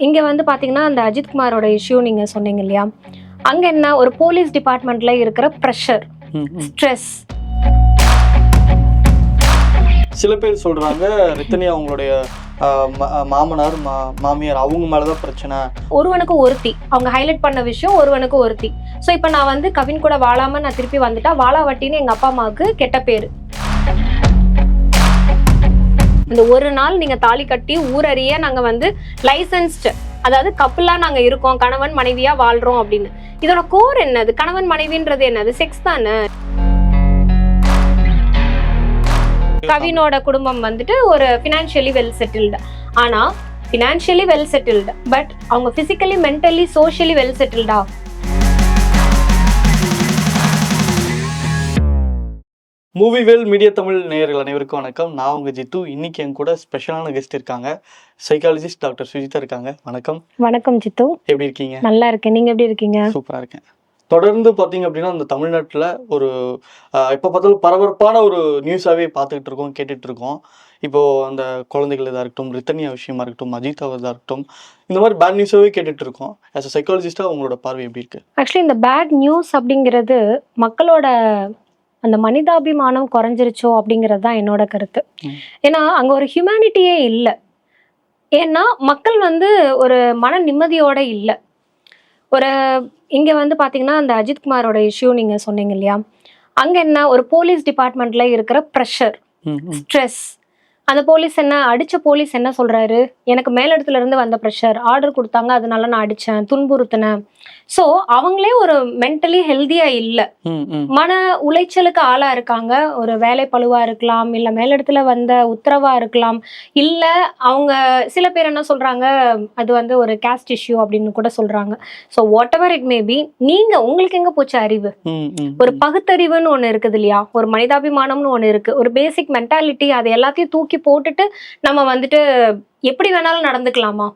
இங்க வந்து பாத்தீங்கன்னா அந்த அஜித் குமாரோட இஷ்யூ நீங்க சொன்னீங்க இல்லையா? அங்க என்ன ஒரு போலீஸ் டிபார்ட்மெண்ட்ல இருக்கிற ப்ரெஷர். ஸ்ட்ரெஸ் சில பேர் சொல்றாங்க ரித்தனி அவங்களுடைய மாமனார் மா- மாமியார் அவங்க மேலதான் பிரச்சனை. ஒருவனுக்கு ஒருத்தி. அவங்க ஹைலைட் பண்ண விஷயம் ஒருவனுக்கு ஒருத்தி. ஸோ இப்போ நான் வந்து கவின் கூட வாழாம நான் திருப்பி வந்துட்டா வாழாவட்டின்னு எங்க அப்பா அம்மாவுக்கு கெட்ட பேரு. இந்த ஒரு நாள் நீங்க தாலி கட்டி ஊரறிய நாங்க வந்து லைசன்ஸ்டு அதாவது கப்பலா நாங்க இருக்கோம் கணவன் மனைவியா வாழ்றோம் அப்படின்னு. இதோட கோர் என்னது? கணவன் மனைவின்றது என்னது? செக்ஸ் தானே? கவினோட குடும்பம் வந்துட்டு ஒரு ஃபினான்ஷியலி வெல் செட்டில்டு ஆனா ஃபினான்ஷியலி வெல் செட்டில்டு பட் அவங்க பிசிக்கலி மென்டலி சோஷியலி வெல் செட்டில்டா மூவி வேல் மீடியா தமிழ் நேயர்கள் அனைவருக்கும் வணக்கம். நான் உங்க ஜித்து. இன்னைக்கு என் கூட ஸ்பெஷலான கெஸ்ட் இருக்காங்க. சைக்காலஜிஸ்ட் டாக்டர் சுஜிதா இருக்காங்க. வணக்கம். வணக்கம் ஜித்து. எப்படி இருக்கீங்க? நல்லா இருக்கேன். நீங்க எப்படி இருக்கீங்க? சூப்பரா இருக்கேன். தொடர்ந்து பார்த்தீங்க அப்படின்னா இந்த தமிழ்நாட்டில் ஒரு எப்போ பார்த்தாலும் பரபரப்பான ஒரு நியூஸாகவே பார்த்துக்கிட்டு இருக்கோம் கேட்டுட்டு இருக்கோம். இப்போ அந்த குழந்தைகள் இதாக இருக்கட்டும் ரித்தனியா விஷயமா இருக்கட்டும் அஜித் இதாக இருக்கட்டும் இந்த மாதிரி பேட் நியூஸாகவே கேட்டுட்டு இருக்கோம். ஆஸ் அ சைக்காலஜிஸ்டாக உங்களோட பார்வை எப்படி இருக்கு? ஆக்சுவலி இந்த பேட் நியூஸ் அப்படிங்கிறது மக்களோட அந்த மனிதாபிமானம் குறைஞ்சிருச்சோ அப்படிங்கிறது தான் என்னோட கருத்து. ஏன்னா அங்க ஒரு ஹியூமனிட்டியே இல்லை ஏன்னா மக்கள் வந்து ஒரு மன நிம்மதியோட இல்லை ஒரு இங்க வந்து பாத்தீங்கன்னா அந்த அஜித் குமாரோட இஷ்யூ நீங்க சொன்னீங்க இல்லையா அங்க என்ன ஒரு போலீஸ் டிபார்ட்மெண்ட்ல இருக்கிற ப்ரெஷர். ஸ்ட்ரெஸ் அந்த போலீஸ் என்ன அடிச்ச போலீஸ் என்ன சொல்றாரு? எனக்கு மேலிடத்துல இருந்து வந்த ப்ரெஷர் ஆர்டர் கொடுத்தாங்க அதனால நான் அடிச்சேன் துன்புறுத்தினேன். ஸோ அவங்களே ஒரு மென்டலி ஹெல்தியா இல்லை. மன உளைச்சலுக்கு ஆளா இருக்காங்க. ஒரு வேலை பழுவா இருக்கலாம் இல்ல மேலிடத்துல வந்த உத்தரவா இருக்கலாம். இல்ல அவங்க சில பேர் என்ன சொல்றாங்க அது வந்து ஒரு கேஸ்ட் இஷ்யூ அப்படின்னு கூட சொல்றாங்க. So whatever it may be நீங்க உங்களுக்கு எங்க போச்சு அறிவு. ஒரு பகுத்தறிவுன்னு ஒண்ணு இருக்குது இல்லையா? ஒரு மனிதாபிமானம்னு ஒண்ணு இருக்கு. ஒரு பேசிக் மென்டாலிட்டி அது எல்லாத்தையும் தூக்கி போட்டுட்டு நம்ம வந்துட்டு எப்படி வேணாலும் நடந்துக்கலாமா?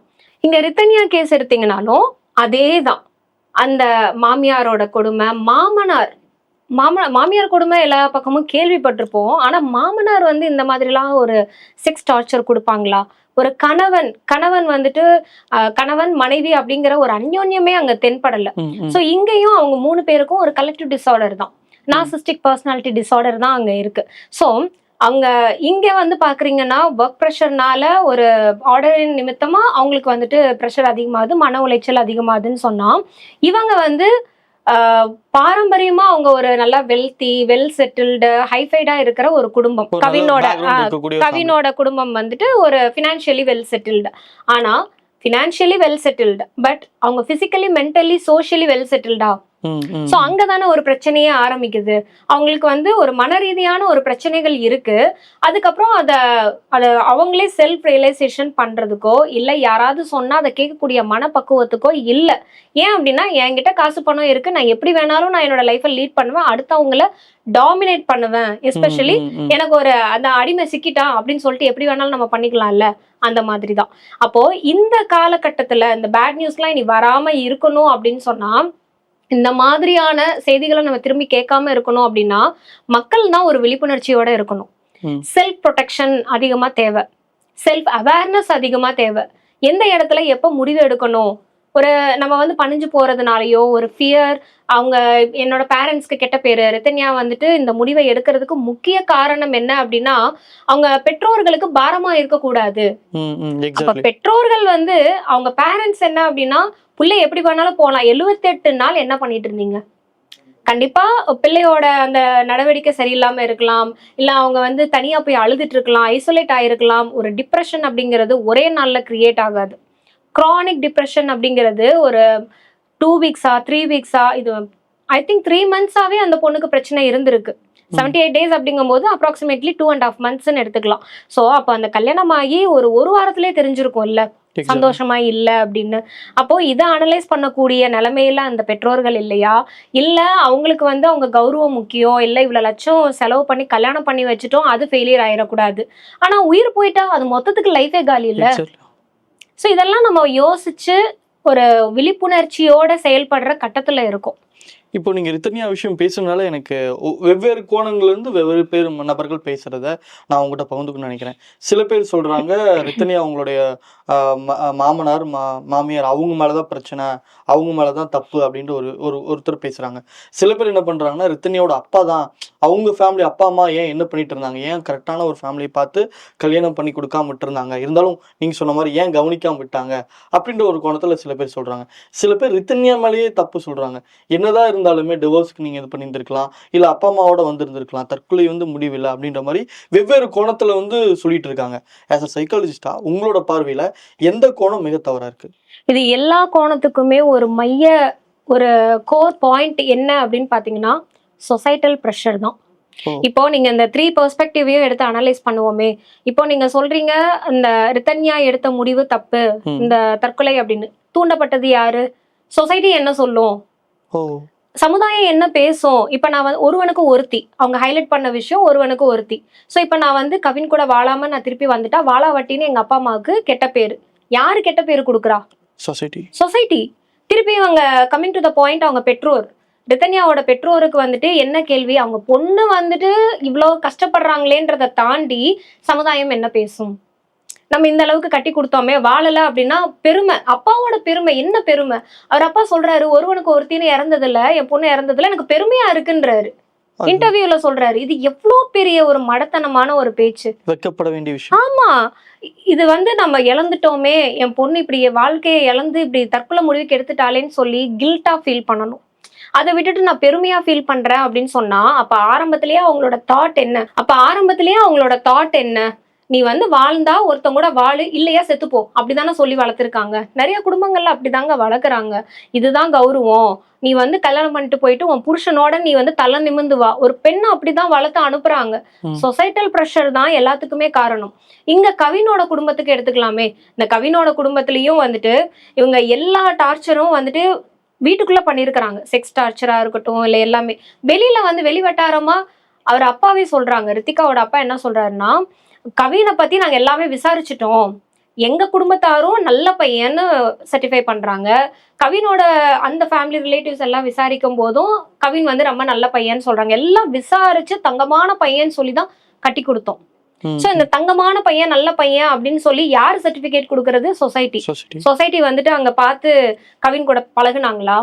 இங்க ரித்தனியா கேஸ் எடுத்தீங்கனாலும் அதே தான் அந்த மாமியாரோட கொடுமை மாமனார் மாம மாமியார் கொடுமை எல்லா பக்கமும் கேள்விப்பட்டிருப்போம். ஆனா மாமனார் வந்து இந்த மாதிரிலாம் ஒரு செக்ஸ் டார்ச்சர் கொடுப்பாங்களா? ஒரு கணவன் கணவன் வந்துட்டு கணவன் மனைவி அப்படிங்கிற ஒரு அந்யோன்யமே அங்க தென்படல. ஸோ இங்கேயும் அவங்க மூணு பேருக்கும் ஒரு கலெக்டிவ் டிசார்டர் தான். நாசிஸ்டிக் பர்சனாலிட்டி டிசார்டர் தான் அங்க இருக்கு. ஸோ அங்க இங்க வந்து பாக்குறீங்கன்னா ஒர்க் ப்ரெஷர்னால ஒரு ஆர்டரின் நிமித்தமா அவங்களுக்கு வந்துட்டு ப்ரெஷர் அதிகமாகுது மன உளைச்சல் அதிகமாகுதுன்னு சொன்னா இவங்க வந்து பாரம்பரியமா அவங்க ஒரு நல்லா வெல்தி வெல் செட்டில்டு ஹைஃபைடா இருக்கிற ஒரு குடும்பம். கவினோட. கவினோட குடும்பம் வந்துட்டு ஒரு ஃபினான்ஷியலி வெல் செட்டில்டு ஆனா ஃபினான்ஷியலி வெல் செட்டில்டு பட் அவங்க பிசிக்கலி மென்டலி சோஷியலி வெல் செட்டில்டா ஸோ அங்கதானே ஒரு பிரச்சனையே ஆரம்பிக்குது. அவங்களுக்கு வந்து ஒரு மன ரீதியான ஒரு பிரச்சனைகள் இருக்கு. அதுக்கப்புறம் அதை அதை அவங்களே செல்ஃப் ரியலைசேஷன் பண்றதுக்கோ இல்லை யாராவது சொன்னா அதை கேட்கக்கூடிய மனப்பக்குவத்துக்கோ இல்லை. ஏன் அப்படின்னா என்கிட்ட காசு பணம் இருக்கு. நான் எப்படி வேணாலும் நான் என்னோட லைஃப்பை லீட் பண்ணுவேன். அடுத்தவங்கள டாமினேட் பண்ணுவேன். எஸ்பெஷலி. எனக்கு ஒரு அந்த அடிமை சிக்கிட்டான் அப்படின்னு சொல்லிட்டு எப்படி வேணாலும் நம்ம பண்ணிக்கலாம்ல? அந்த மாதிரி தான் அப்போ இந்த காலகட்டத்துல இந்த பேட் நியூஸ்லாம் இனி வராம இருக்கணும் அப்படின்னு சொன்னா இந்த மாதிரியான செய்திகளை நம்ம திரும்பி கேட்காம இருக்கணும் அப்படின்னா மக்கள் தான் ஒரு விழிப்புணர்ச்சியோட இருக்கணும். செல்ஃப் ப்ரொடெக்ஷன் அதிகமா தேவை செல்ஃப் அவேர்னஸ் அதிகமா தேவை எந்த இடத்துல எப்போ முடிவு எடுக்கணும் ஒரு நம்ம வந்து பணிஞ்சு போறதுனாலயோ ஒரு ஃபியர் அவங்க என்னோட பேரண்ட்ஸ்க்கு கெட்ட பேரு ரித்தன்யா வந்துட்டு இந்த முடிவை எடுக்கிறதுக்கு முக்கிய காரணம் என்ன அப்படின்னா அவங்க பெற்றோர்களுக்கு பாரமா இருக்கக்கூடாது. அப்ப. பெற்றோர்கள் வந்து அவங்க பேரண்ட்ஸ் என்ன அப்படின்னா பிள்ளை எப்படி வேணாலும் போகலாம் 78 நாள் என்ன பண்ணிட்டு இருந்தீங்க? கண்டிப்பா பிள்ளையோட அந்த நடவடிக்கை சரியில்லாம இருக்கலாம். இல்ல அவங்க வந்து தனியா போய் அழுதுட்டு இருக்கலாம் ஐசோலேட் ஆயிருக்கலாம். ஒரு டிப்ரெஷன் அப்படிங்கிறது ஒரே நாள்ல கிரியேட் ஆகாது. Chronic டிப்ரெஷன் அப்படிங்கிறது ஒரு டூ வீக்ஸா த்ரீ வீக்ஸா இது ஐ திங்க் த்ரீ மந்த்ஸாவே அந்த பொண்ணுக்கு பிரச்சனை இருந்திருக்கு. செவன்டி எயிட் டேஸ் அப்படிங்கும்போது அப்ராக்சிமேட்லி டூ அண்ட் ஆஃப் மந்த்ஸ்னு எடுத்துக்கலாம். ஸோ அப்போ அந்த கல்யாணம் ஆகி ஒரு ஒரு வாரத்திலே தெரிஞ்சிருக்கும்ல. Exactly. சந்தோஷமா இல்ல அப்படின்னு. அப்போ இதை அனலைஸ் பண்ணக்கூடிய நிலைமையில அந்த பெற்றோர்கள் இல்லையா? இல்ல அவங்களுக்கு வந்து அவங்க கௌரவம் முக்கியம். இல்ல இவ்வளவு லட்சம் செலவு பண்ணி கல்யாணம் பண்ணி வச்சுட்டோம் அது ஃபெயிலியர் ஆயிடக்கூடாது. ஆனா உயிர் போயிட்டா அது மொத்தத்துக்கு லைஃபே காலி இல்ல. ஸோ இதெல்லாம் நம்ம யோசிச்சு ஒரு விழிப்புணர்ச்சியோட செயல்படுற கட்டத்துல இருக்கும். இப்போ நீங்க இத்தனையா விஷயம் பேசுனால எனக்கு வெவ்வேறு கோணங்கள்ல இருந்து வெவ்வேறு பேர் நபர்கள் பேசுகிறத நான் உங்ககிட்ட பகிர்ந்துக்கணும்னு நினைக்கிறேன். சில பேர் சொல்றாங்க ரித்தனியா அவங்களுடைய ஆஹ், மாமனார் மா மாமியார் அவங்க மேலதான் பிரச்சனை அவங்க மேலதான் தப்பு அப்படின்ட்டு ஒரு ஒரு ஒருத்தர் பேசுறாங்க. சில பேர் என்ன பண்றாங்கன்னா ரித்தனியோட அப்பா தான் அவங்க ஃபேமிலி அப்பா அம்மா ஏன் என்ன பண்ணிட்டு இருந்தாங்க? ஏன் கரெக்டான ஒரு ஃபேமிலியை பார்த்து கல்யாணம் பண்ணி கொடுக்காம விட்டுருந்தாங்க? இருந்தாலும் நீங்க சொன்ன மாதிரி ஏன் கவனிக்காம விட்டாங்க? அப்படின்ற ஒரு கோணத்துல சில பேர் சொல்றாங்க. சில பேர் ரித்தன்யா மேலேயே தப்பு சொல்றாங்க. என்னதான் இருந்தாலுமே டிவோர்ஸ்க்கு நீங்க இது பண்ணியிருந்திருக்கலாம். இல்ல அப்பா அம்மாவோட வந்திருந்திருக்கலாம். தற்கொலை வந்து முடிவில்லை அப்படின்ற மாதிரி வெவ்வேறு கோணத்துல வந்து சொல்லிட்டு இருக்காங்க. ஆஸ் அ சைக்காலஜிஸ்டா உங்களோட பார்வையில எந்த கோணம் மிக தவறா இருக்கு? இது எல்லா கோணத்துக்குமே ஒரு மைய ஒரு கோர் பாயிண்ட் என்ன அப்படின்னு பாத்தீங்கன்னா சொசைட்டல் ப்ரெஷர் தான். இப்போ நீங்க இந்த த்ரீ பெர்ஸ்பெக்டிவையும் எடுத்து அனலைஸ் பண்ணுவோமே. இப்போ நீங்க சொல்றீங்க இந்த ரித்தன்யா எடுத்த முடிவு தப்பு. இந்த தற்கொலை அப்படின்னு. தூண்டப்பட்டது யாரு? சொசைட்டி என்ன சொல்லும்? சமுதாயம் என்ன பேசும்? இப்போ நான் வந்து ஒருவனுக்கு ஒருத்தி. அவங்க ஹைலைட் பண்ண விஷயம் ஒருவனுக்கு ஒருத்தி. ஸோ இப்போ நான் வந்து கவின் கூட வாழாம நான் திருப்பி வந்துட்டா வாழாவட்டின்னு எங்க அப்பா அம்மாவுக்கு கெட்ட பேரு. யாரு கெட்ட பேரு கொடுக்குறா? சொசைட்டி சொசைட்டி திருப்பி அவங்க கம்மிங் டு த பாயிண்ட் அவங்க பெற்றோர். ரித்தன்யாவோட பெற்றோருக்கு வந்துட்டு என்ன கேள்வி? அவங்க பொண்ணு வந்துட்டு இவ்வளோ கஷ்டப்படுறாங்களேன்றதை தாண்டி சமுதாயம் என்ன பேசும்? நம்ம இந்த அளவுக்கு கட்டி கொடுத்தோமே வாழல அப்படின்னா பெருமை. அப்பாவோட பெருமை என்ன பெருமை? அவர் அப்பா சொல்றாரு ஒருவனுக்கு ஒருத்தின்னு இறந்ததில்ல என் பொண்ணு இறந்ததுல எனக்கு பெருமையா இருக்குன்றாரு. இன்டர்வியூல சொல்றாரு. இது எவ்வளோ பெரிய ஒரு மடத்தனமான ஒரு பேச்சு. வெக்கப்பட வேண்டிய விஷயம். ஆமா. இது வந்து நம்ம இழந்துட்டோமே என் பொண்ணு இப்படி வாழ்க்கையை இழந்து இப்படி தற்கொலை முடிவுக்கு எடுத்துட்டாளேன்னு சொல்லி கில்ட்டா ஃபீல் பண்ணணும். அதை விட்டுட்டு நான் பெருமையா ஃபீல் பண்றேன் அப்படின்னு சொன்னா அப்ப ஆரம்பத்திலேயே அவங்களோட தாட் என்ன? அப்ப ஆரம்பத்திலேயே அவங்களோட தாட் என்ன? நீ வந்து வாழ்ந்தா ஒருத்தங்க கூட வாழு இல்லையா செத்துப்போ அப்படிதானே சொல்லி வளர்த்துருக்காங்க. நிறைய குடும்பங்கள்ல அப்படிதாங்க வளர்க்குறாங்க. இதுதான் கௌரவம். நீ வந்து கல்யாணம் பண்ணிட்டு போயிட்டு உன் புருஷனோட நீ வந்து தலை நிமிந்து வா. ஒரு பெண்ணை அப்படிதான் வளர்த்து அனுப்புறாங்க. சொசைட்டல் ப்ரெஷர் தான் எல்லாத்துக்குமே காரணம். இங்க கவினோட குடும்பத்துக்கு எடுத்துக்கலாமே. இந்த கவினோட குடும்பத்திலயும் வந்துட்டு இவங்க எல்லா டார்ச்சரும் வந்துட்டு வீட்டுக்குள்ள பண்ணியிருக்கிறாங்க செக்ஸ் டார்ச்சரா இருக்கட்டும் இல்ல எல்லாமே. வெளியில வந்து வெளி வட்டாரமா அவர் அப்பாவே சொல்றாங்க. ரித்திகாவோட அப்பா என்ன சொல்றாருன்னா கவினை பத்தி நாங்க எல்லாமே விசாரிச்சிட்டோம். எங்க குடும்பத்தாரும் நல்ல பையன்னு சர்டிஃபை பண்றாங்க. கவினோட அந்த ஃபேமிலி ரிலேட்டிவ்ஸ் எல்லாம் விசாரிக்கும் போதும் கவின் வந்து ரொம்ப நல்ல பையன்னு சொல்றாங்க. எல்லாம் விசாரிச்சு தங்கமான பையன்னு சொல்லி தான் கட்டி கொடுத்தோம். சோ இந்த தங்கமான பையன் நல்ல பையன் அப்படின்னு சொல்லி யார் சர்டிபிகேட் கொடுக்கறது? சொசைட்டி சொசைட்டி வந்துட்டு அங்க பார்த்து கவின் கூட பழகுனாங்களா?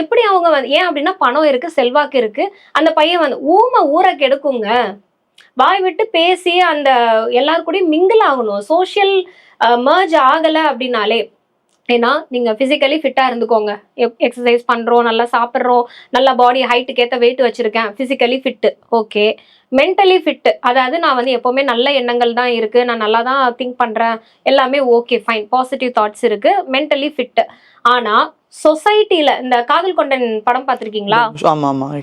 எப்படி அவங்க ஏன் அப்படின்னா பணம் இருக்கு செல்வாக்கு இருக்கு. அந்த பையன் வந்து ஊமை ஊரை கெடுக்குங்க. வாய் விட்டு பேசி அந்த எல்லார் கூடயும் மிங்கிள் ஆகணும். சோஷியல் மர்ஜ் ஆகல அப்படின்னாலே ஏன்னா நீங்க பிசிக்கலி ஃபிட்டா இருந்துக்கோங்க. எக்ஸசைஸ் பண்றோம் நல்லா சாப்பிட்றோம் நல்லா பாடி ஹைட்டுக்கு ஏற்ற வெயிட் வச்சிருக்கேன். Physically fit okay mentally fit அதாவது நான் வந்து எப்பவுமே நல்ல எண்ணங்கள் தான் இருக்கு. நான் நல்லா தான் திங்க் பண்றேன். எல்லாமே ஓகே ஃபைன் பாசிட்டிவ் தாட்ஸ் இருக்கு. மென்டலி ஃபிட்டு ஆனா சொசைட்டில இந்த காதல் கொண்டன் படம் பார்த்துருக்கீங்களா? ஆமாம் ஆமாம்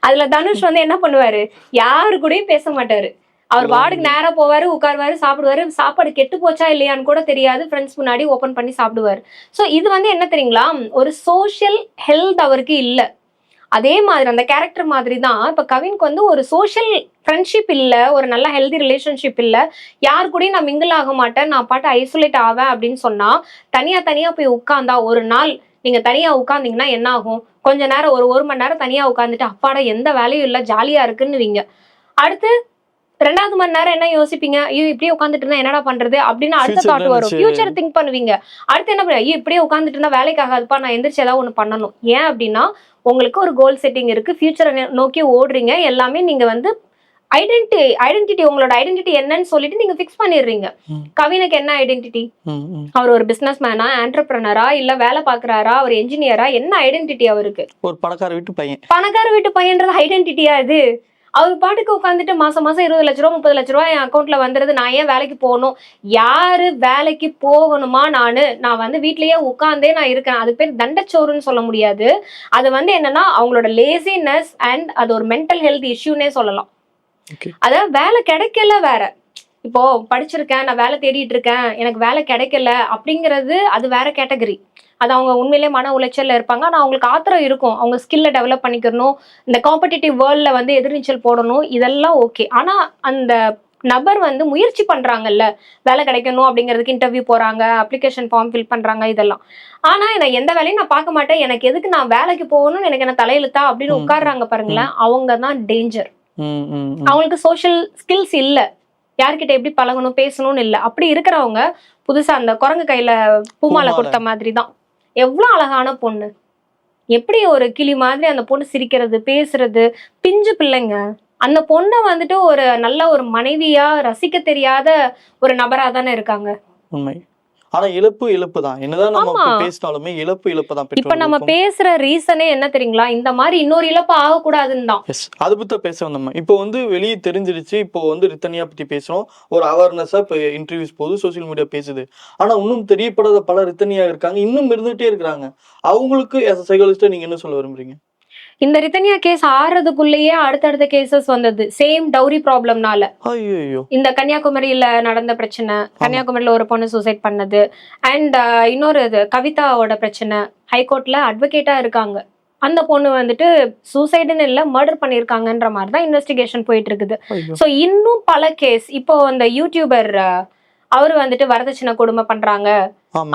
அதுல தனுஷ் வந்து என்ன பண்ணுவாரு? யாரு கூடயும் பேச மாட்டாரு. அவர் வார்டுக்கு நேரா போவாரு உட்காருவாரு சாப்பிடுவாரு. சாப்பாடு கெட்டு போச்சா இல்லையான்னு கூட தெரியாது. ஃப்ரெண்ட்ஸ் முன்னாடி ஓபன் பண்ணி சாப்பிடுவாரு. சோ இது வந்து என்ன தெரியுங்களா? ஒரு சோஷியல் ஹெல்த் அவருக்கு இல்ல. அதே மாதிரி அந்த கேரக்டர் மாதிரி தான். இப்ப கவின்க்கு வந்து ஒரு சோஷியல் ஃப்ரெண்ட்ஷிப் இல்ல ஒரு நல்ல ஹெல்தி ரிலேஷன்ஷிப் இல்ல. யார் கூடயும் நான் மிங்கிள் ஆக மாட்டேன். நான் பாட்டு ஐசோலேட் ஆவேன் அப்படின்னு சொன்னா தனியா தனியா போய் உட்கார்ந்தா ஒரு நாள் நீங்க தனியா உட்கார்ந்தீங்கன்னா என்ன ஆகும் கொஞ்ச நேரம் ஒரு ஒரு மணி நேரம் தனியா உட்காந்துட்டு அப்பாடா எந்த வேலையும் இல்ல ஜாலியா இருக்குன்னுவீங்க. அடுத்து ரெண்டாவது மணி நேரம் என்ன யோசிப்பீங்க? ஐயோ இப்படியே உட்காந்துட்டு இருந்தா என்னடா பண்றது? அப்படின்னு அடுத்த தாட் வரும். ஃபியூச்சர் திங்க் பண்ணுவீங்க. அடுத்து என்ன பண்ண ஐயோ இப்படியே உட்காந்துட்டு இருந்தா வேலைக்கு ஆகாதுப்பா நான் எந்திரிச்சு ஏதாவது ஒண்ணு பண்ணணும். ஏன் அப்படின்னா உங்களுக்கு ஒரு கோல் செட்டிங் இருக்கு. ஃபியூச்சரை நோக்கி ஓடுறீங்க. எல்லாமே நீங்க வந்து ஐடென்டி ஐடென்டிட்டி உங்களோட ஐடென்டிட்டி என்னன்னு சொல்லிட்டு நீங்க ஃபிக்ஸ் பண்ணிடுறீங்க. கவினுக்கு என்ன ஐடென்டிட்டி அவர் ஒரு பிசினஸ் மேனா ஆண்டர்பிரனரா இல்ல வேலை பாக்குறாரா அவர் என்ஜினியரா என்ன ஐடென்டிட்டி அவருக்கு? ஒரு பணக்கார வீட்டு பையன். பணக்கார வீட்டு பையன்றது ஐடென்டிட்டியா இது? அவர் பாட்டுக்கு உட்காந்துட்டு மாசம் மாசம் இருபது லட்ச ரூபா முப்பது லட்ச ரூபா என் அக்கௌண்ட்ல வந்துருது நான் ஏன் வேலைக்கு போகணும்? யாரு வேலைக்கு போகணுமா நானு? நான் வந்து வீட்லயே உட்காந்தே நான் இருக்கேன். அதுக்கு பேர் தண்டச்சோறுன்னு சொல்ல முடியாது. அது வந்து என்னன்னா அவங்களோட லேசினஸ் அண்ட் அது ஒரு மென்டல் ஹெல்த் இஷ்யூனே சொல்லலாம். அதாவது வேலை கிடைக்கல வேற. இப்போ படிச்சிருக்கேன் நான் வேலை தேடிட்டு இருக்கேன் எனக்கு வேலை கிடைக்கல அப்படிங்கிறது அது வேற கேட்டகரி. அது அவங்க உண்மையிலே மன உளைச்சல்ல இருப்பாங்க. ஆனா அவங்களுக்கு ஆத்திரம் இருக்கும். அவங்க ஸ்கில்லை டெவலப் பண்ணிக்கணும். இந்த காம்படிட்டிவ் வேர்ல்ட்ல வந்து எதிர்நீச்சல் போடணும். இதெல்லாம் ஓகே ஆனா அந்த நபர் வந்து முயற்சி பண்றாங்கல்ல. வேலை கிடைக்கணும் அப்படிங்கிறதுக்கு இன்டர்வியூ போறாங்க அப்ளிகேஷன் ஃபார்ம் ஃபில் பண்றாங்க இதெல்லாம். ஆனா நான் எந்த வேலையும் நான் பார்க்க மாட்டேன். எனக்கு எதுக்கு நான் வேலைக்கு போகணும்னு எனக்கு என்ன தலையெழுத்தா அப்படின்னு ம். உட்கார்றாங்க பாருங்களேன். அவங்க தான் டேஞ்சர். அவங்களுக்கு சோஷியல் ஸ்கில்ஸ் இல்ல. யார்கிட்ட எப்படி பழகணும் பேசணும்னு இல்ல. அப்படி இருக்கிறவங்க புதுசா அந்த குரங்கு கையில பூமாலை. கொடுத்த மாதிரி தான் எவ்வளவு அழகான பொண்ணு. எப்படி ஒரு கிளி மாதிரி அந்த பொண்ணு சிரிக்கிறது பேசுறது. பிஞ்சு பிள்ளைங்க. அந்த பொண்ணை வந்துட்டு ஒரு நல்ல ஒரு மனைவியா ரசிக்க தெரியாத ஒரு நபரா தானே இருக்காங்க. உண்மை. ஆனா இழப்பு இழப்பு தான். என்னதான் நம்ம பேசினாலுமே இழப்பு இழப்பு தான் இப்ப நம்ம. பேசுற ரீசனே என்ன தெரியுங்களா? இந்த மாதிரி இன்னொரு இழப்பு ஆகக்கூடாதுன்னு தான். அது பத்தி பேச வந்தோம் இப்போ வந்து வெளியே தெரிஞ்சிருச்சு இப்போ வந்து ரித்தனியா பத்தி பேசுறோம். ஒரு அவேர்னஸா இப்போ இன்டர்வியூஸ் போகுது சோஷியல் மீடியா பேசுது. ஆனா இன்னும் தெரியப்படாத பல ரித்தனியா இருக்காங்க. இன்னும் இருந்துட்டே இருக்கிறாங்க. அவங்களுக்கு சைக்காலஜிஸ்டா நீங்க என்ன சொல்ல விரும்புறீங்க? இந்த ரித்தனியா கேஸ் ஆறுறதுக்குள்ளேயே அடுத்தடுத்த கேசஸ் வந்தது. சேம் டவுரி ப்ராப்ளம்னால இந்த கன்னியாகுமரியில நடந்த பிரச்சனை கன்னியாகுமரியில ஒரு பொண்ணு சூசைட் பண்ணது. அண்ட் இன்னொரு இது கவிதாவோட பிரச்சனை. ஹைகோர்ட்ல அட்வொகேட்டா இருக்காங்க. அந்த பொண்ணு வந்துட்டு சூசைடுன்னு இல்ல மர்டர் பண்ணிருக்காங்கன்ற மாதிரி தான் இன்வெஸ்டிகேஷன் போயிட்டு இருக்குது ஸோ இன்னும் பல கேஸ் இப்போ அந்த யூடியூபர் அவர் வந்துட்டு வரதட்சணை கொடுமை பண்றாங்க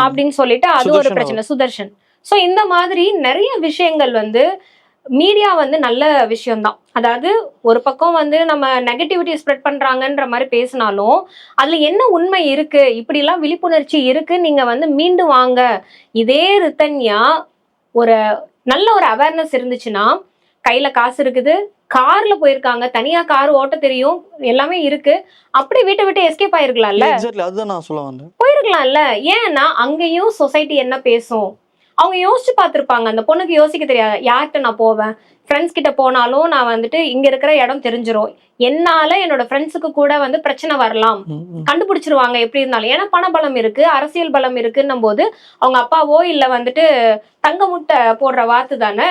அப்படின்னு சொல்லிட்டு அது ஒரு பிரச்சனை சுதர்ஷன். ஸோ இந்த மாதிரி நிறைய விஷயங்கள் வந்து மீடியா வந்து நல்ல விஷயம்தான். அதாவது ஒரு பக்கம் வந்து நம்ம நெகட்டிவிட்டி ஸ்ப்ரெட் பண்றாங்கன்ற மாதிரி பேசினாலும் அதுல என்ன உண்மை இருக்கு? இப்படிலாம் விழிப்புணர்ச்சி இருக்கு. நீங்க வந்து மீண்டும் வாங்க. இதே ரித்தன்யா ஒரு நல்ல ஒரு அவேர்னஸ் இருந்துச்சுன்னா கையில காசு இருக்குது. கார்ல போயிருக்காங்க. தனியா கார் ஓட்ட தெரியும். எல்லாமே இருக்கு. அப்படி வீட்டை விட்டு எஸ்கேப் ஆயிருக்கலாம்ல? எக்ஸாக்ட்லி அதுதான் நான் சொல்ல வந்தேன். இருக்கலாம்ல ஏன்னா அங்கேயும் சொசைட்டி என்ன பேசும்? அவங்க யோசிச்சு பார்த்திருப்பாங்க. அந்த பொண்ணுக்கு யோசிக்க தெரியாது. யார்கிட்ட நான் போவேன்? ஃப்ரெண்ட்ஸ் கிட்ட போனாலும் நான் வந்துட்டு இங்க இருக்கிற இடம் தெரிஞ்சிரும். என்னால என்னோட ஃப்ரெண்ட்ஸுக்கு கூட வந்து பிரச்சனை வரலாம். கண்டுபிடிச்சிருவாங்க எப்படி இருந்தாலும். ஏன்னா பண பலம் இருக்கு அரசியல் பலம் இருக்குன்னும் போது அவங்க அப்பாவோ இல்ல வந்துட்டு தங்க முட்டை போடுற வாத்து தானே?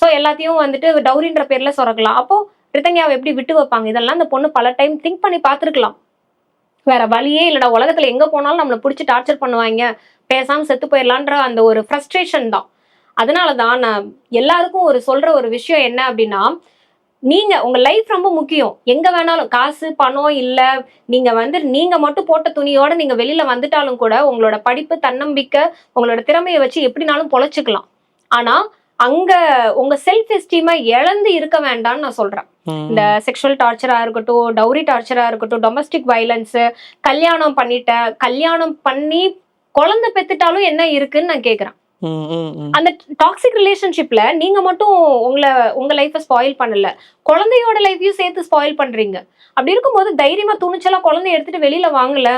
சோ எல்லாத்தையும் வந்துட்டு டவுரின்ற பேர்ல சொரக்கலாம். அப்போ ரித்தன்யாவை எப்படி விட்டு வைப்பாங்க? இதெல்லாம் அந்த பொண்ணு பல டைம் திங்க் பண்ணி பார்த்திருக்கலாம். வேற வழியே இல்லடா. உலகத்துல எங்க போனாலும் நம்மளை பிடிச்சி டார்ச்சர் பண்ணுவாங்க. பேசாம செத்து போயிடலான்ற அந்த ஒரு ஃப்ரஸ்ட்ரேஷன் தான். அதனால தான் நான் எல்லாருக்கும் ஒரு சொல்ற ஒரு விஷயம் என்ன அப்படின்னா நீங்க உங்க லைஃப் ரொம்ப முக்கியம். எங்க வேணாலும் காசு பணம் இல்ல நீங்க வந்து நீங்க மட்டும் போட்ட துணியோட நீங்க வெளியில வந்துட்டாலும் கூட உங்களோட படிப்பு தன்னம்பிக்கை உங்களோட திறமையை வச்சு எப்படினாலும் பொழைச்சிக்கலாம். ஆனா அங்க உங்க செல்ஃப் எஸ்டீமை இழந்து இருக்க வேண்டாம்னு நான் சொல்றேன். இந்த செக்ஷுவல் டார்ச்சரா இருக்கட்டும் டவுரி டார்ச்சரா இருக்கட்டும் டொமஸ்டிக் வயலன்ஸ் கல்யாணம் பண்ணிட்டேன் கல்யாணம் பண்ணி குழந்தை பெத்துட்டாலும் என்ன இருக்குன்னு நான் கேக்குறேன். அந்த டாக்ஸிக் ரிலேஷன்ஷிப்ல நீங்க மட்டும் உங்களை உங்க லைஃபை ஸ்பாயில் பண்ணல. குழந்தையோட லைஃபையும் சேர்த்து ஸ்பாயில் பண்றீங்க. அப்படி இருக்கும்போது தைரியமா துணிச்சலா குழந்தைய எடுத்துட்டு வெளியில வாங்கல.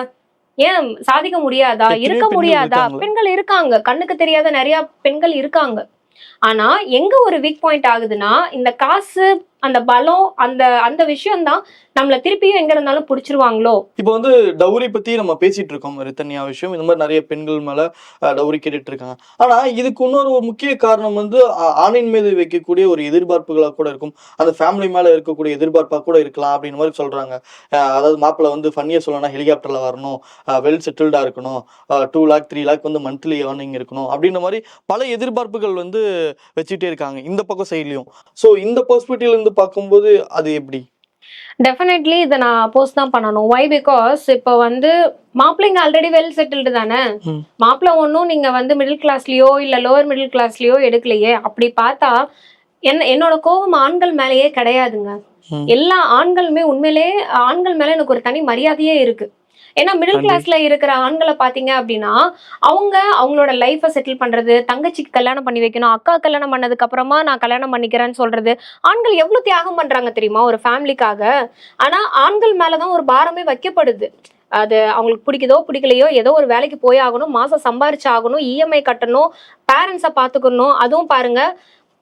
ஏன் சாதிக்க முடியாதா? இருக்க முடியாதா. பெண்கள் இருக்காங்க. கண்ணுக்கு தெரியாத நிறைய பெண்கள் இருக்காங்க. ஆனா எங்க ஒரு வீக் பாயிண்ட் ஆகுதுன்னா இந்த காசு அந்த பலம் அந்த அந்த விஷயம் தான் நம்மள திருப்பியும் எங்க இருந்தாலும் புடிச்சிருவாங்களோ? இப்போ வந்து டவுரி பத்தி நம்ம பேசிட்டு இருக்கோம் ரித்தன்யா விஷயம். இந்த மாதிரி நிறைய பெண்கள் மேல டவுரி கேட்டுட்டு இருக்காங்க ஆனா இதுக்கு இன்னொரு ஒரு முக்கிய காரணம் வந்து ஆணின் மீது வைக்கக்கூடிய ஒரு எதிர்பார்ப்புகளா கூட இருக்கும். அந்த ஃபேமிலி மேல இருக்கக்கூடிய எதிர்பார்ப்பா கூட இருக்கலாம் அப்படின்னு மாதிரி சொல்றாங்க. அதாவது மாப்பிள்ள வந்து ஃபன்னியா சொல்லணும்னா ஹெலிகாப்டர்ல வரணும். வெல் செட்டில்டா இருக்கணும். டூ லேக் த்ரீ லேக் வந்து மந்த்லி ஏர்னிங் இருக்கணும் அப்படின்ற மாதிரி பல எதிர்பார்ப்புகள் வந்து வச்சுட்டே இருக்காங்க இந்த பக்கம் சைட்லயும் ஸோ இந்த பர்ஸ்பெக்டிவ்ல இருந்து பார்க்கும்போது அது எப்படி? டெஃபினெட்லி இதை நான் அப்போஸ் தான் பண்ணணும். வை பிகாஸ் இப்போ வந்து மாப்பிள்ளைங்க ஆல்ரெடி வெல் செட்டில்டு தானே. மாப்பிள்ளை ஒன்றும் நீங்க வந்து மிடில் கிளாஸ்லயோ இல்ல லோவர் மிடில் கிளாஸ்லயோ எடுக்கலையே. அப்படி பார்த்தா என்ன என்னோட கோபம் ஆண்கள் மேலேயே கிடையாதுங்க. எல்லா ஆண்களுமே உண்மையிலே ஆண்கள் மேல எனக்கு ஒரு தனி மரியாதையே இருக்கு. ஏன்னா மிடில். கிளாஸ்ல இருக்கிற ஆண்களை பாத்தீங்க அப்படின்னா அவங்க அவங்களோட லைஃபை செட்டில் பண்றது தங்கச்சிக்கு கல்யாணம் பண்ணி வைக்கணும் அக்கா கல்யாணம் பண்ணதுக்கு அப்புறமா நான் கல்யாணம் பண்ணிக்கிறேன்னு சொல்றது ஆண்கள் எவ்வளவு தியாகம் பண்றாங்க தெரியுமா ஒரு ஃபேமிலிக்காக ஆனா ஆண்கள் மேலதான் ஒரு பாரமே வைக்கப்படுது. அது அவங்களுக்கு பிடிக்குதோ பிடிக்கலையோ ஏதோ ஒரு வேலைக்கு போய் ஆகணும் மாசம் சம்பாரிச்சு ஆகணும் இஎம்ஐ கட்டணும் பேரண்ட்ஸை பாத்துக்கணும் அதுவும் பாருங்க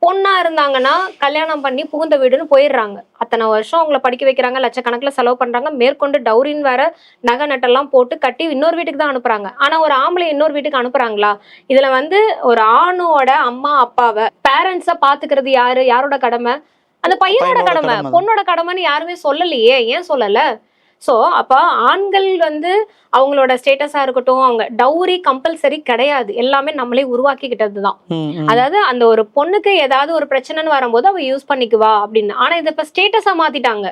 பொண்ணா இருந்தாங்கன்னா கல்யாணம் பண்ணி புகுந்த வீடுன்னு போயிடுறாங்க. அத்தனை வருஷம் அவங்கள படிக்க வைக்கிறாங்க லட்சக்கணக்கில் செலவு பண்றாங்க மேற்கொண்டு டவுரின்னு வேற நகை நட்டெல்லாம் போட்டு கட்டி இன்னொரு வீட்டுக்கு தான் அனுப்புறாங்க. ஆனா ஒரு ஆம்பளை இன்னொரு வீட்டுக்கு அனுப்புறாங்களா? இதுல வந்து ஒரு ஆணோட அம்மா அப்பாவை பேரண்ட்ஸை பாத்துக்கிறது யாரு? யாரோட கடமை? அந்த பையனோட கடமை. பொண்ணோட கடமைன்னு யாருமே சொல்லலையே. ஏன் சொல்லல? ஸோ அப்போ ஆண்கள் வந்து அவங்களோட ஸ்டேட்டஸாக இருக்கட்டும் அவங்க டவுரி கம்பல்சரி கிடையாது. எல்லாமே நம்மளே உருவாக்கிக்கிட்டது தான். அதாவது அந்த ஒரு பொண்ணுக்கு ஏதாவது ஒரு பிரச்சனைன்னு வரும்போது அவ யூஸ் பண்ணிக்குவா அப்படின்னு. ஆனா இதை இப்ப ஸ்டேட்டஸா மாத்திட்டாங்க.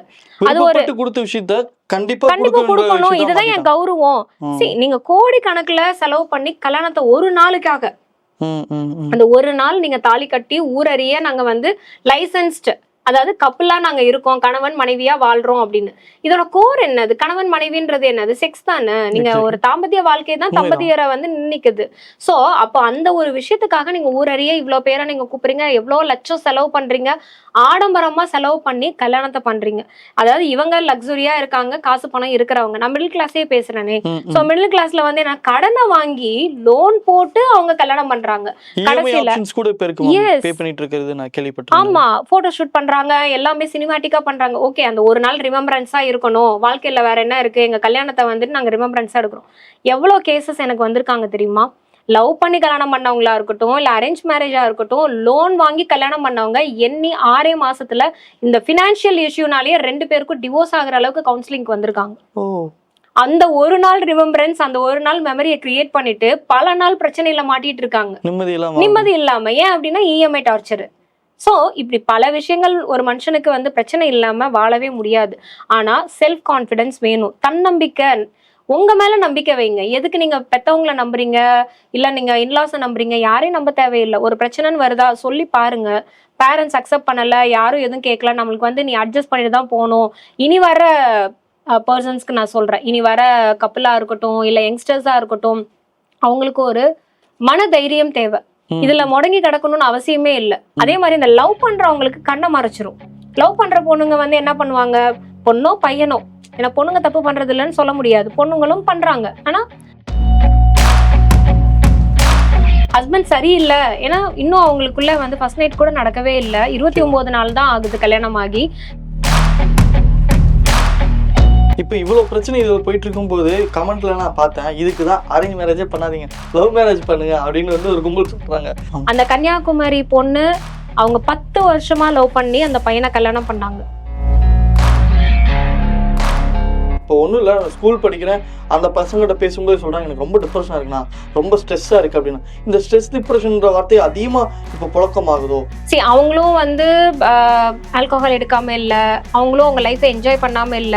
அது ஒரு- கொடுத்த விஷயத்த கண்டிப்பா கண்டிப்பா கொடுக்கணும். இதுதான் என். கௌரவம். See, நீங்க கோடி கணக்குல செலவு பண்ணி கல்யாணத்தை ஒரு நாளுக்காக. அந்த ஒரு நாள் நீங்க தாலி கட்டி ஊரறிய நாங்க வந்து லைசன்ஸ்டு அதாவது கப்பலா நாங்க இருக்கோம் கணவன் மனைவியா வாழ்றோம் அப்படின்னு. இதோட கோர் என்னது? கணவன் மனைவின்றது என்னது? செக்ஸ் தானே? நீங்க. ஒரு தாம்பத்திய வாழ்க்கை தான். தம்பதியரை வந்து நின்னிக்குது. சோ அப்போ அந்த ஒரு விஷயத்துக்காக நீங்க ஊரறிய இவ்ளோ பேரை நீங்க கூப்பிடுறீங்க எவ்வளவு லட்சம் செலவு பண்றீங்க ஆடம்பரமா செலவு பண்ணி கல்யாணத்தை பண்றீங்க. அதாவது இவங்க லக்ஸுரியா இருக்காங்க காசு பணம் இருக்கிறவங்க. நான் மிடில் கிளாஸே பேசுறேனே. சோ. மிடில் கிளாஸ்ல வந்து என்ன கடனை வாங்கி லோன் போட்டு அவங்க கல்யாணம் பண்றாங்க. கடைசியில- கூட ஆமா போட்டோ ஷூட் பண்றாங்க. எல்லாமே சினிமாட்டிக்கா பண்றாங்க. ஓகே அந்த ஒரு நாள் ரிமெம்பரன்ஸா இருக்கணும். வாழ்க்கையில வேற என்ன இருக்கு? எங்க கல்யாணத்தை வந்துட்டு நாங்க ரிமெம்பரன்ஸா எடுக்கிறோம். எவ்வளவு கேசஸ் எனக்கு வந்திருக்காங்க தெரியுமா? லவ் பண்ணி கல்யாணம் பண்ணவங்களா இருக்கட்டும் இல்ல அரேஞ்ச் மேரேஜா இருக்கட்டும் லோன் வாங்கி கல்யாணம் பண்ணவங்க எண்ணி ஆறே மாசத்துல இந்த பினான்சியல் இஷ்யூனாலேயே ரெண்டு பேருக்கும் டிவோர்ஸ் ஆகுற அளவுக்கு கவுன்சிலிங்க்கு வந்திருக்காங்க. அந்த ஒரு நாள் ரிமெம்பரன்ஸ் அந்த ஒரு நாள் மெமரியை கிரியேட் பண்ணிட்டு பல நாள் பிரச்சனையில மாட்டிட்டு இருக்காங்க. நிம்மதி இல்லாம ஏன் அப்படின்னா E இஎம்ஐ டார்ச்சர் ஸோ இப்படி பல விஷயங்கள் ஒரு மனுஷனுக்கு வந்து பிரச்சனை இல்லாமல் வாழவே முடியாது. ஆனால் செல்ஃப் கான்ஃபிடென்ஸ் வேணும். தன்னம்பிக்கை. உங்க மேல நம்பிக்கை வைங்க. எதுக்கு நீங்க பெத்தவங்கள நம்புறீங்க? இல்ல நீங்க இன்லாஸை நம்புறீங்க? யாரையும் நம்ப தேவையில்லை. ஒரு பிரச்சனைன்னு வருதா? சொல்லி பாருங்க. பேரண்ட்ஸ் அக்செப்ட் பண்ணல. யாரும் எதுவும் கேட்கல நம்மளுக்கு வந்து நீ அட்ஜஸ்ட் பண்ணிட்டு தான் போகணும். இனி வர பர்சன்ஸ்க்கு நான் சொல்றேன். இனி வர கப்பலா இருக்கட்டும் இல்ல யங்ஸ்டர்ஸா இருக்கட்டும் அவங்களுக்கு ஒரு மன தைரியம் தேவை. இதுல முடங்கி கிடக்கணும்னு அவசியமே இல்ல. அதே மாதிரி இந்த லவ் பண்றவங்களுக்கு கண்ணை மறைச்சிரும். லவ் பண்ற பொண்ணுங்க வந்து என்ன பண்ணுவாங்க? பொண்ணோ பையனோ? ஏன்னா பொண்ணுங்க தப்பு பண்றது இல்லைன்னு சொல்ல முடியாது. பொண்ணுங்களும் பண்றாங்க. ஆனா ஹஸ்பண்ட் சரியில்லை. ஏன்னா இன்னும் அவங்களுக்குள்ள வந்து ஃபர்ஸ்ட் நைட் கூட நடக்கவே இல்லை. இருபத்தி ஒன்பது நாள் தான் ஆகுது கல்யாணம் ஆகி இப்ப இவ்வளவு பிரச்சனை இதுல போயிட்டு இருக்கும்போது கமெண்ட்ல நான் பார்த்தேன் இதுக்கு தான் அரேஞ்ச் மேரேஜே பண்ணாதீங்க. லவ் மேரேஜ் பண்ணுங்க அப்படின்னு வந்து ஒரு கும்பல் சொல்றாங்க. அந்த கன்னியாகுமரி பொண்ணு அவங்க பத்து வருஷமா லவ் பண்ணி அந்த பையனை கல்யாணம் பண்ணாங்க. இப்போ ஒன்றும் இல்லை ஸ்கூல் படிக்கிறேன். அந்த பசங்கள்ட்ட பேசும்போது சொல்கிறாங்க எனக்கு ரொம்ப டிப்ரெஷனாக இருக்குண்ணா ரொம்ப ஸ்ட்ரெஸ்ஸாக இருக்குது அப்படின்னு. இந்த ஸ்ட்ரெஸ் டிப்ரெஷன்ற வார்த்தை அதிகமாக இப்போ புழக்கமாகுதோ? சரி அவங்களும் வந்து ஆல்கஹால் எடுக்காம இல்ல அவங்களும் அவங்க லைஃப்பை என்ஜாய் பண்ணாம இல்ல.